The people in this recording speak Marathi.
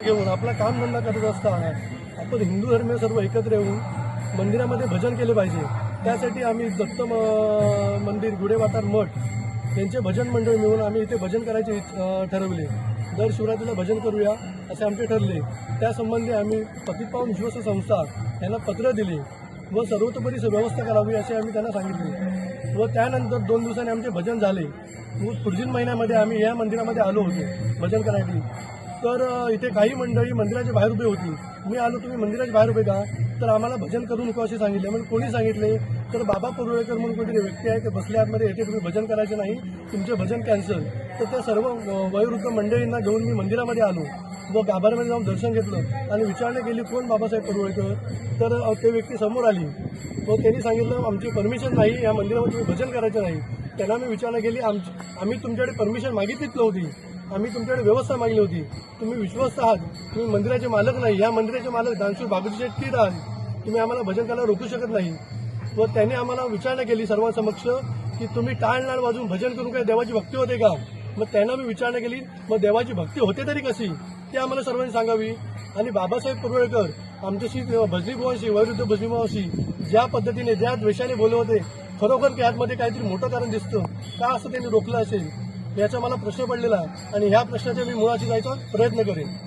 घेऊन आपला कामधंदा करत असताना आपण हिंदू धर्मीय सर्व एकत्र येऊन मंदिरामध्ये भजन केले पाहिजे. त्यासाठी आम्ही दत्त मंदिर गुडेवातार मठ यांचे भजन मंडळ मिळून आम्ही इथे भजन करायचे ठरवले. दर शिवरात्रीला भजन करूया असे आमचे ठरले. त्यासंबंधी आम्ही पतितपावन विश्वस्त संस्था यांना पत्र दिले व सर्वतोपरी व्यवस्था करावी असे आम्ही त्यांना सांगितले. व त्यानंतर दोन दिवसांनी आमचे भजन झाले. व पुढील महिन्यामध्ये आम्ही या मंदिरामध्ये आलो होतो. भजन करायची तर इथे काही मंडळी मंदिराच्या बाहेर उभे होती. मी आलो तुम्ही मंदिराच्या बाहेर उभे का तर आम्हाला भजन करू नको असे सांगितले. म्हणजे कोणी सांगितले? तर बाबा परुळेकर म्हणून कोणतरी व्यक्ती आहे ते बसल्या आतमध्ये येथे तुम्ही भजन करायचे नाही तुमचे भजन कॅन्सल तर त्या सर्व वयोवृद्ध मंडळींना घेऊन मी मंदिरामध्ये आलो व गाभाऱ्यामध्ये जाऊन दर्शन घेतलं आणि विचारणा केली कोण बाबासाहेब परुळेकर? तर ते व्यक्ती समोर आली व त्यांनी सांगितलं आमची परमिशन नाही या मंदिरामध्ये तुम्ही भजन करायचं नाही. त्यांना मी विचारणा केली आमची आम्ही तुमच्याकडे परमिशन मागितलीच नव्हती. आम्ही तुमच्याकडे व्यवस्था मागली होती. तुम्ही विश्वस्त आहात. तुम्ही मंदिराचे मालक नाही. या मंदिराचे मालक दानशूर बाबूजी शेट्टी आहात. तुम्ही आम्हाला भजन करायला रोखू शकत नाही. व त्याने आम्हाला विचारणा केली सर्वांसमक्ष की तुम्ही टाळणार वाजून भजन करून काय देवाची भक्ती होते का? मग त्यांना मी विचारणा केली. मग देवाची भक्ती होते तरी कशी? ते आम्हाला सर्वांनी सांगावी. आणि बाबासाहेब परुळेकर आमच्याशी भजनी वैरुद्ध भजनीभावांशी ज्या पद्धतीने ज्या द्वेषाने बोलले होते खरोखर त्यामध्ये काहीतरी मोठं कारण दिसतं. का असं त्यांनी रोखलं असेल? याचा मला प्रश्न पडलेला आहे. आणि ह्या प्रश्नाच्या मी मुळाशी जायचा प्रयत्न करेन.